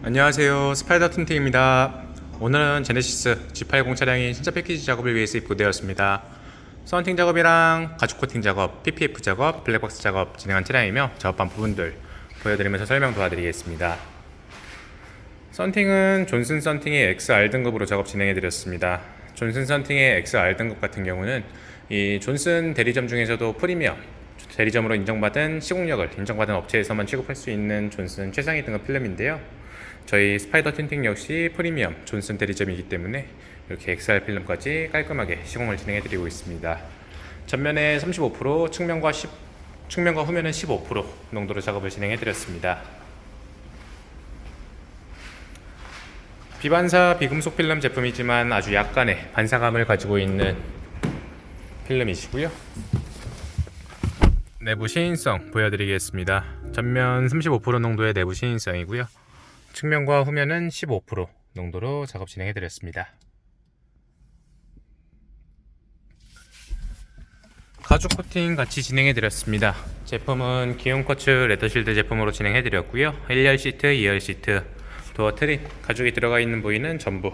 안녕하세요. 스파이더 틴팅입니다. 오늘은 제네시스 G80 차량이 신차 패키지 작업을 위해서 입고되었습니다. 썬팅 작업이랑 가죽 코팅 작업, PPF 작업, 블랙박스 작업 진행한 차량이며 작업한 부분들 보여드리면서 설명 도와드리겠습니다. 썬팅은 존슨 썬팅의 XR 등급으로 작업 진행해드렸습니다. 존슨 썬팅의 XR 등급 같은 경우는 이 존슨 대리점 중에서도 프리미엄 대리점으로 인정받은 시공력을 인정받은 업체에서만 취급할 수 있는 존슨 최상위 등급 필름인데요. 저희 스파이더 틴팅 역시 프리미엄 존슨 대리점이기 때문에 이렇게 XR 필름까지 깔끔하게 시공을 진행해 드리고 있습니다. 전면에 35%, 측면과 10, 측면과 후면은 15% 농도로 작업을 진행해 드렸습니다. 비반사 비금속 필름 제품이지만 아주 약간의 반사감을 가지고 있는 필름이시고요. 내부 시인성 보여드리겠습니다. 전면 35% 농도의 내부 시인성이고요. 측면과 후면은 15% 농도로 작업 진행해드렸습니다. 가죽 코팅 같이 진행해드렸습니다. 제품은 기온 커츠 레더실드 제품으로 진행해드렸고요. 1열 시트, 2열 시트, 도어 트림, 가죽이 들어가 있는 부위는 전부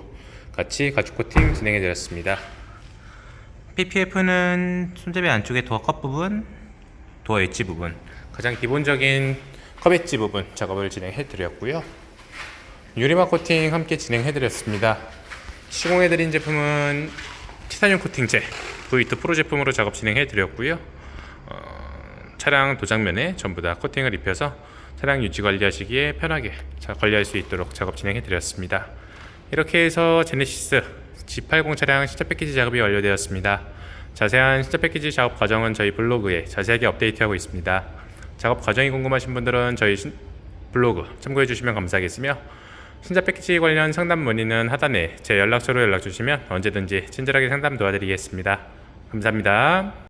같이 가죽 코팅 진행해드렸습니다. PPF는 손잡이 안쪽의 도어 컵 부분, 도어 엣지 부분, 가장 기본적인 컵 엣지 부분 작업을 진행해 드렸고요. 유리막 코팅 함께 진행해 드렸습니다. 시공해 드린 제품은 티타늄 코팅제 V2 프로 제품으로 작업 진행해 드렸고요. 어, 차량 도장면에 전부 다 코팅을 입혀서 차량 유지 관리하시기에 편하게 자- 관리할 수 있도록 작업 진행해 드렸습니다. 이렇게 해서 제네시스 G80 차량 신차 패키지 작업이 완료되었습니다. 자세한 신차 패키지 작업 과정은 저희 블로그에 자세하게 업데이트하고 있습니다. 작업 과정이 궁금하신 분들은 저희 신- 블로그 참고해 주시면 감사하겠으며 신차 패키지 관련 상담 문의는 하단에 제 연락처로 연락 주시면 언제든지 친절하게 상담 도와드리겠습니다. 감사합니다.